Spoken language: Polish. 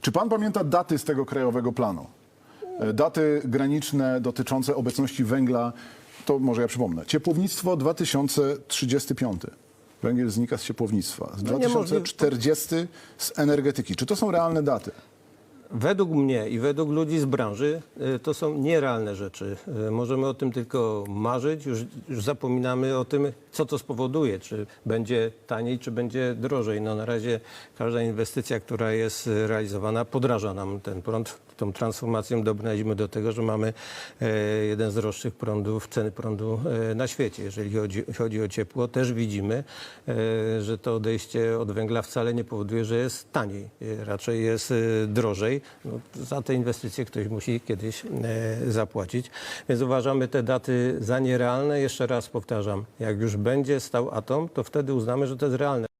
Czy pan pamięta daty z tego krajowego planu? E, Daty graniczne dotyczące obecności węgla, to może ja przypomnę. Ciepłownictwo 2035. Węgiel znika z ciepłownictwa. Z No niemożliwe. 2040 z energetyki. Czy to są realne daty? Według mnie i według ludzi z branży y, to są nierealne rzeczy. Y, Możemy o tym tylko marzyć, już, już zapominamy o tym, co to spowoduje, czy będzie taniej, czy będzie drożej. No na razie każda inwestycja, która jest realizowana, podraża nam ten prąd. Tą transformacją dobrnęliśmy do tego, że mamy e, jeden z droższych prądów, ceny prądu e, na świecie. Jeżeli chodzi, chodzi o ciepło, też widzimy, e, że to odejście od węgla wcale nie powoduje, że jest taniej. Raczej jest e, No, za te inwestycje ktoś musi kiedyś e, zapłacić. Więc uważamy te daty za nierealne. Jeszcze raz powtarzam, jak już będzie stał atom, to wtedy uznamy, że to jest realne.